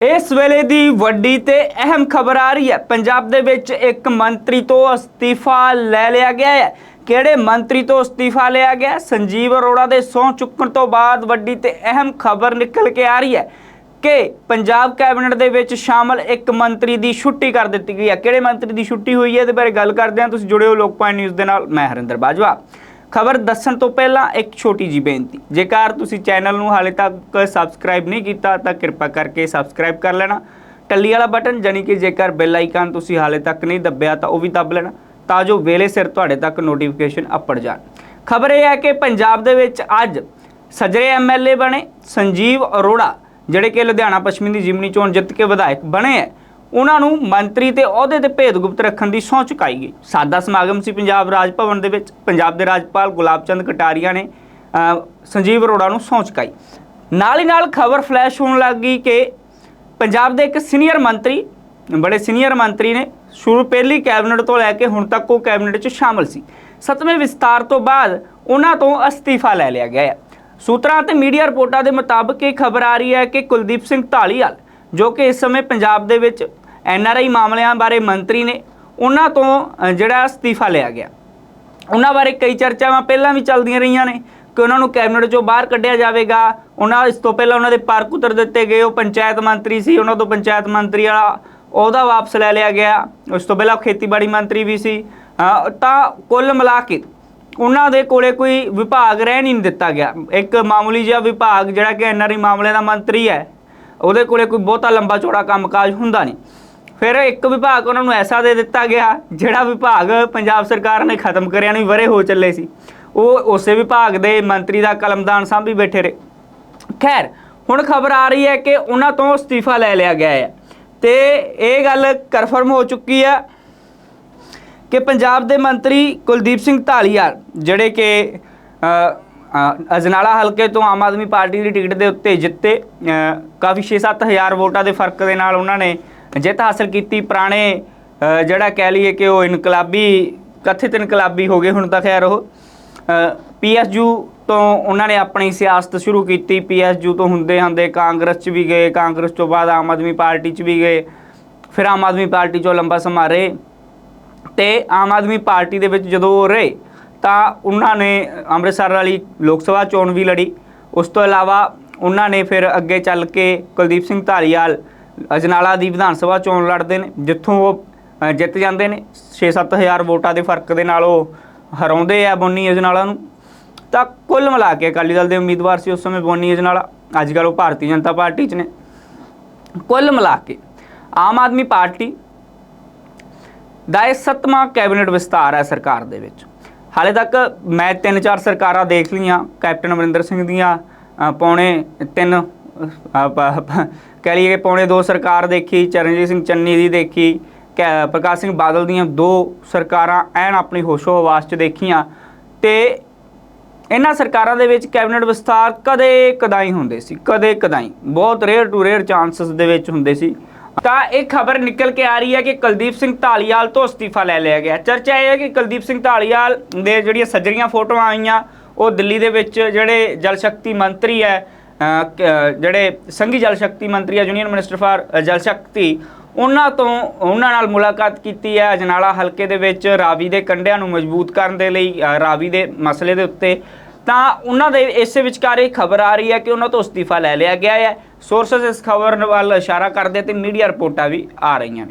ਇਸ ਵੇਲੇ ਦੀ ਵੱਡੀ ਤੇ ਅਹਿਮ ਖਬਰ ਆ ਰਹੀ ਹੈ। ਪੰਜਾਬ ਦੇ ਵਿੱਚ ਇੱਕ ਮੰਤਰੀ ਤੋਂ ਅਸਤੀਫਾ ਲੈ ਲਿਆ ਗਿਆ ਹੈ। ਕਿਹੜੇ ਮੰਤਰੀ ਤੋਂ ਅਸਤੀਫਾ ਲਿਆ ਗਿਆ? ਸੰਜੀਵ ਅਰੋੜਾ ਦੇ ਸਹੁੰ ਚੁੱਕਣ ਤੋਂ ਬਾਅਦ ਵੱਡੀ ਤੇ ਅਹਿਮ ਖਬਰ ਨਿਕਲ ਕੇ ਆ ਰਹੀ ਹੈ ਕਿ ਪੰਜਾਬ ਕੈਬਨਿਟ ਦੇ ਵਿੱਚ ਸ਼ਾਮਲ ਇੱਕ ਮੰਤਰੀ ਦੀ ਛੁੱਟੀ ਕਰ ਦਿੱਤੀ ਗਈ ਹੈ। ਕਿਹੜੇ ਮੰਤਰੀ ਦੀ ਛੁੱਟੀ ਹੋਈ ਹੈ? ਇਹਦੇ ਬਾਰੇ ਗੱਲ ਕਰਦੇ ਹਾਂ। ਤੁਸੀਂ ਜੁੜੇ ਹੋ ਲੋਕਪਾਲ ਨਿਊਜ਼ ਦੇ ਨਾਲ। ਮੈਂ ਹਰਿੰਦਰ ਬਾਜਵਾ। ਖਬਰ ਦੱਸਣ ਤੋਂ ਪਹਿਲਾਂ ਇੱਕ ਛੋਟੀ ਜੀ ਬੇਨਤੀ। ਜੇਕਰ ਤੁਸੀਂ ਚੈਨਲ ਨੂੰ ਹਾਲੇ ਤੱਕ ਸਬਸਕ੍ਰਾਈਬ ਨਹੀਂ ਕੀਤਾ, ਤਾਂ ਕਿਰਪਾ ਕਰਕੇ ਸਬਸਕ੍ਰਾਈਬ ਕਰ ਲੈਣਾ। ਟੱਲੀ ਵਾਲਾ ਬਟਨ ਜਾਨੀ ਕਿ ਜੇਕਰ ਬੈਲ ਆਈਕਨ ਤੁਸੀਂ ਹਾਲੇ ਤੱਕ ਨਹੀਂ ਦੱਬਿਆ, ਤਾਂ ਉਹ ਵੀ ਦੱਬ ਲੈਣਾ, ਤਾਂ ਜੋ ਵੇਲੇ ਸਿਰ ਤੁਹਾਡੇ ਤੱਕ ਨੋਟੀਫਿਕੇਸ਼ਨ ਅੱਪੜ ਜਾਣ। ਖਬਰ ਇਹ ਹੈ ਕਿ ਪੰਜਾਬ ਦੇ ਵਿੱਚ ਅੱਜ ਸਜਰੇ ਐਮਐਲਏ ਬਣੇ ਸੰਜੀਵ ਅਰੋੜਾ, ਜਿਹੜੇ ਕਿ ਲੁਧਿਆਣਾ ਪੱਛਮੀ ਦੀ ਜਿਮਨੀ ਚੋਣ ਜਿੱਤ ਕੇ ਵਿਧਾਇਕ ਬਣੇ ਹੈ। ਉਹਨਾਂ ਨੂੰ ਮੰਤਰੀ ਤੇ ਅਹੁਦੇ ਤੇ ਭੇਦ ਗੁਪਤ ਰੱਖਣ ਦੀ ਸਹੁੰ ਚੁਕਾਈ ਗਈ। ਸਾਦਾ ਸਮਾਗਮ ਸੀ ਪੰਜਾਬ ਰਾਜ ਭਵਨ ਦੇ ਵਿੱਚ। ਪੰਜਾਬ ਦੇ ਰਾਜਪਾਲ ਗੁਲਾਬ ਚੰਦ ਕਟਾਰੀਆ ਨੇ ਸੰਜੀਵ ਅਰੋੜਾ ਨੂੰ ਸਹੁੰ ਚੁਕਾਈ। ਨਾਲ ਹੀ ਨਾਲ ਖਬਰ ਫਲੈਸ਼ ਹੋਣ ਲੱਗ ਗਈ ਕਿ ਪੰਜਾਬ ਦੇ ਇੱਕ ਸੀਨੀਅਰ ਮੰਤਰੀ, ਬੜੇ ਸੀਨੀਅਰ ਮੰਤਰੀ ਨੇ ਸ਼ੁਰੂ ਪਹਿਲੀ ਕੈਬਨਿਟ ਤੋਂ ਲੈ ਕੇ ਹੁਣ ਤੱਕ ਉਹ ਕੈਬਨਿਟ 'ਚ ਸ਼ਾਮਲ ਸੀ। ਸੱਤਵੇਂ ਵਿਸਤਾਰ ਤੋਂ ਬਾਅਦ ਉਹਨਾਂ ਤੋਂ ਅਸਤੀਫਾ ਲੈ ਲਿਆ ਗਿਆ ਹੈ। ਸੂਤਰਾਂ ਅਤੇ ਮੀਡੀਆ ਰਿਪੋਰਟਾਂ ਦੇ ਮੁਤਾਬਕ ਇਹ ਖਬਰ ਆ ਰਹੀ ਹੈ ਕਿ ਕੁਲਦੀਪ ਸਿੰਘ ਢਾਲੀਵਾਲ ਜੋ ਕਿ ਇਸ ਸਮੇਂ ਪੰਜਾਬ ਦੇ ਵਿੱਚ ਐੱਨ ਆਰ ਆਈ ਮਾਮਲਿਆਂ ਬਾਰੇ ਮੰਤਰੀ ਨੇ ਉਹਨਾਂ ਤੋਂ ਜਿਹੜਾ ਅਸਤੀਫਾ ਲਿਆ ਗਿਆ। ਉਹਨਾਂ ਬਾਰੇ ਕਈ ਚਰਚਾਵਾਂ ਪਹਿਲਾਂ ਵੀ ਚੱਲਦੀਆਂ ਰਹੀਆਂ ਨੇ ਕਿ ਉਹਨਾਂ ਨੂੰ ਕੈਬਨਿਟ ਚੋਂ ਬਾਹਰ ਕੱਢਿਆ ਜਾਵੇਗਾ। ਉਹਨਾਂ ਇਸ ਤੋਂ ਪਹਿਲਾਂ ਉਹਨਾਂ ਦੇ ਪਾਰਕ ਉਤਰ ਦਿੱਤੇ ਗਏ, ਉਹ ਪੰਚਾਇਤ ਮੰਤਰੀ ਸੀ, ਉਹਨਾਂ ਤੋਂ ਪੰਚਾਇਤ ਮੰਤਰੀ ਵਾਲਾ ਉਹਦਾ ਵਾਪਸ ਲੈ ਲਿਆ ਗਿਆ। ਉਸ ਤੋਂ ਪਹਿਲਾਂ ਉਹ ਖੇਤੀਬਾੜੀ ਮੰਤਰੀ ਵੀ ਸੀ। ਤਾਂ ਕੁੱਲ ਮਿਲਾ ਕੇ ਉਹਨਾਂ ਦੇ ਕੋਲੇ ਕੋਈ ਵਿਭਾਗ ਰਹਿ ਨਹੀਂ ਦਿੱਤਾ ਗਿਆ। ਇੱਕ ਮਾਮੂਲੀ ਜਿਹਾ ਵਿਭਾਗ ਜਿਹੜਾ ਕਿ ਐਨਆਰਆਈ ਮਾਮਲੇ ਦਾ ਮੰਤਰੀ ਹੈ, ਉਹਦੇ ਕੋਲੇ ਕੋਈ ਬਹੁਤਾ ਲੰਬਾ ਚੌੜਾ ਕੰਮਕਾਜ ਹੁੰਦਾ ਨਹੀਂ। ਫਿਰ ਇੱਕ ਵਿਭਾਗ ਉਹਨਾਂ ਨੂੰ ਐਸਾ ਦੇ ਦਿੱਤਾ ਗਿਆ, ਜਿਹੜਾ ਵਿਭਾਗ ਪੰਜਾਬ ਸਰਕਾਰ ਨੇ ਖਤਮ ਕਰਿਆ ਨਹੀਂ, ਵਰੇ ਹੋ ਚੱਲੇ ਸੀ। ਉਹ ਉਸੇ ਵਿਭਾਗ ਦੇ ਮੰਤਰੀ ਦਾ ਕਲਮਦਾਨ ਸਾਂਭੀ ਬੈਠੇ ਰਹੇ। ਖੈਰ, ਹੁਣ ਖਬਰ ਆ ਰਹੀ ਹੈ ਕਿ ਉਹਨਾਂ ਤੋਂ ਅਸਤੀਫਾ ਲੈ ਲਿਆ ਗਿਆ ਹੈ। ਤੇ ਇਹ ਗੱਲ ਕਨਫਰਮ ਹੋ ਚੁੱਕੀ ਹੈ ਕਿ ਪੰਜਾਬ ਦੇ ਮੰਤਰੀ ਕੁਲਦੀਪ ਸਿੰਘ ਢਾਲੀਵਾਲ ਜਿਹੜੇ ਕਿ ਅਜਨਾਲਾ ਹਲਕੇ ਤੋਂ ਆਮ ਆਦਮੀ ਪਾਰਟੀ ਦੀ ਟਿਕਟ ਦੇ ਉੱਤੇ ਜਿੱਤੇ ਕਾਫੀ 6-7 ਹਜ਼ਾਰ ਵੋਟਾਂ ਦੇ ਫ਼ਰਕ ਦੇ ਨਾਲ ਉਹਨਾਂ ਨੇ ਜਿੱਤ ਹਾਸਲ ਕੀਤੀ, ਪੁਰਾਣੇ ਜਿਹੜਾ ਕਹਿ ਲਈਏ ਕਿ ਉਹ ਇਨਕਲਾਬੀ, ਕਥਿਤ ਇਨਕਲਾਬੀ ਹੋ ਗਏ ਹੁਣ ਤਾਂ ਖੈਰ ਉਹ। ਪੀਐਸਯੂ ਤੋਂ ਉਹਨਾਂ ਨੇ ਆਪਣੀ ਸਿਆਸਤ ਸ਼ੁਰੂ ਕੀਤੀ। ਪੀਐਸਯੂ ਤੋਂ ਹੁੰਦੇ ਹੁੰਦੇ ਕਾਂਗਰਸ 'ਚ ਵੀ ਗਏ, ਕਾਂਗਰਸ ਤੋਂ ਬਾਅਦ ਆਮ ਆਦਮੀ ਪਾਰਟੀ 'ਚ ਵੀ ਗਏ, ਫਿਰ ਆਮ ਆਦਮੀ ਪਾਰਟੀ 'ਚੋਂ ਲੰਬਾ ਸਮਾਂ ਰਹੇ ਤੇ ਆਮ ਆਦਮੀ ਪਾਰਟੀ ਦੇ ਵਿੱਚ ਜਦੋਂ ਉਹ ਰਹੇ ਤਾਂ ਉਹਨਾਂ ਨੇ ਅੰਮ੍ਰਿਤਸਰ ਵਾਲੀ ਲੋਕ ਸਭਾ ਚੋਣ ਵੀ ਲੜੀ। ਉਸ ਤੋਂ ਇਲਾਵਾ ਉਹਨਾਂ ਨੇ ਫਿਰ ਅੱਗੇ ਚੱਲ ਕੇ ਕੁਲਦੀਪ ਸਿੰਘ ਧਾਲੀਵਾਲ ਅਜਨਾਲਾ ਦੀ ਵਿਧਾਨ ਸਭਾ ਚੋਣ ਲੜਦੇ ਨੇ ਜਿੱਥੋਂ ਉਹ ਜਿੱਤ ਜਾਂਦੇ ਨੇ 6-7000 ਵੋਟਾਂ ਦੇ ਫ਼ਰਕ ਦੇ ਨਾਲ ਉਹ ਹਰਾਉਂਦੇ ਆ ਬੋਨੀ ਅਜਨਾਲਾ ਨੂੰ। ਤਾਂ ਕੁੱਲ ਮਿਲਾ ਕੇ ਅਕਾਲੀ ਦਲ ਦੇ ਉਮੀਦਵਾਰ ਸੀ ਉਸ ਸਮੇਂ ਬੋਨੀ ਅਜਨਾਲਾ ਅੱਜ ਕੱਲ੍ਹ ਉਹ ਭਾਰਤੀ ਜਨਤਾ ਪਾਰਟੀ 'ਚ ਨੇ। ਕੁੱਲ ਮਿਲਾ ਕੇ ਆਮ ਆਦਮੀ ਪਾਰਟੀ ਦਾ ਇਹ ਸੱਤਵਾਂ ਕੈਬਨਿਟ ਵਿਸਤਾਰ ਹੈ ਸਰਕਾਰ ਦੇ ਵਿੱਚ। ਹਾਲੇ ਤੱਕ ਮੈਂ ਤਿੰਨ ਚਾਰ ਸਰਕਾਰਾਂ ਦੇਖ ਲਈਆਂ ਕੈਪਟਨ ਅਮਰਿੰਦਰ ਸਿੰਘ ਦੀਆਂ ਅ, ਪੌਣੇ ਤਿੰਨ ਕਹਿ ਲਈਏ ਕਿ ਪੌਣੇ ਦੋ ਸਰਕਾਰ ਦੇਖੀ, ਚਰਨਜੀਤ ਸਿੰਘ ਚੰਨੀ ਦੀ ਦੇਖੀ ਕੈ- ਪ੍ਰਕਾਸ਼ ਸਿੰਘ ਬਾਦਲ ਦੀਆਂ ਦੋ ਸਰਕਾਰਾਂ ਐਨ ਆਪਣੀ ਹੋਸ਼ੋ ਹਵਾਸ 'ਚ ਦੇਖੀਆਂ ਤੇ ਇਹਨਾਂ ਸਰਕਾਰਾਂ ਦੇ ਵਿੱਚ ਕੈਬਨਿਟ ਵਿਸਤਾਰ ਕਦੇ ਕਦਾਈ ਹੁੰਦੇ ਸੀ, ਕਦੇ ਕਦਾਈ, ਬਹੁਤ ਰੇਅਰ ਟੂ ਰੇਅਰ ਚਾਂਸਸ ਦੇ ਵਿੱਚ ਹੁੰਦੇ ਸੀ। ਤਾਂ ਇਹ ਖਬਰ ਨਿਕਲ ਕੇ ਆ ਰਹੀ ਹੈ ਕਿ ਕੁਲਦੀਪ ਸਿੰਘ ਢਾਲੀਵਾਲ ਤੋਂ ਅਸਤੀਫਾ ਲੈ ਲਿਆ ਗਿਆ। ਚਰਚਾ ਇਹ ਹੈ ਕਿ ਕੁਲਦੀਪ ਸਿੰਘ ਢਾਲੀਵਾਲ ਦੇ ਜਿਹੜੀਆਂ ਸੱਜਰੀਆਂ ਫੋਟੋਆਂ ਆਈਆਂ, ਉਹ ਦਿੱਲੀ ਦੇ ਵਿੱਚ ਜਿਹੜੇ ਜਲ ਸ਼ਕਤੀ ਮੰਤਰੀ ਹੈ ਜਿਹੜੇ ਸੰਘੀ ਜਲ ਸ਼ਕਤੀ ਮੰਤਰੀ ਆ, union minister for Jal Shakti, ਉਹਨਾਂ ਤੋਂ, ਉਹਨਾਂ ਨਾਲ ਮੁਲਾਕਾਤ ਕੀਤੀ ਹੈ ਅਜਨਾਲਾ ਹਲਕੇ ਦੇ ਵਿੱਚ ਰਾਵੀ ਦੇ ਕੰਢਿਆਂ ਨੂੰ ਮਜ਼ਬੂਤ ਕਰਨ ਦੇ ਲਈ ਰਾਵੀ ਦੇ ਮਸਲੇ ਦੇ ਉੱਤੇ। ਤਾਂ ਉਹਨਾਂ ਦੇ ਇਸੇ ਵਿਚਕਾਰ ਇਹ ਖਬਰ ਆ ਰਹੀ ਹੈ ਕਿ ਉਹਨਾਂ ਤੋਂ ਅਸਤੀਫਾ ਲੈ ਲਿਆ ਗਿਆ ਹੈ। ਸੋਰਸਸ ਇਸ ਖਬਰ ਵੱਲ ਇਸ਼ਾਰਾ ਕਰਦੇ ਤੇ ਮੀਡੀਆ ਰਿਪੋਰਟਾਂ ਵੀ ਆ ਰਹੀਆਂ ਨੇ।